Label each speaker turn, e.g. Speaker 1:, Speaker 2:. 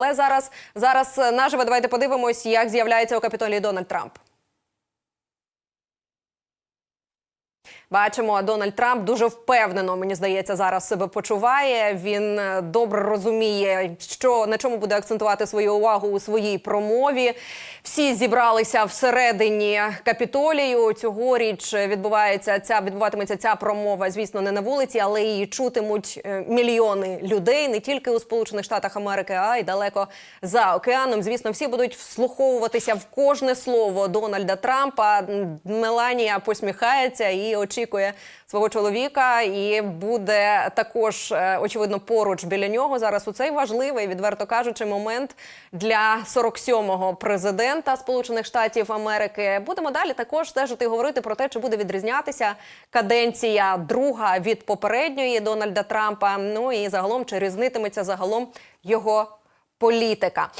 Speaker 1: Але зараз зараз е, наживо давайте подивимось, як з'являється у Капітолії Дональд Трамп. Бачимо, Дональд Трамп дуже впевнено, мені здається, зараз себе почуває. Він е, добре розуміє, що на чому буде акцентувати свою увагу у своїй промові. Всі зібралися всередині капітолію. Цьогоріч відбувається ця відбуватиметься ця промова, звісно, не на вулиці, але її чутимуть е, мільйони людей не тільки у Сполучених Штатах Америки, а й далеко за океаном. Звісно, всі будуть вслуховуватися в кожне слово Дональда Трампа. Меланія посміхається і очікує свого чоловіка, і буде також е, очевидно поруч біля нього. Зараз у цей важливий, відверто кажучи, момент для 47-го президента Сполучених Штатів Америки. Будемо далі також стежити говорити про те, чи буде відрізнятися каденція друга від попередньої Дональда Трампа. Ну і загалом чи різнитиметься загалом його політика.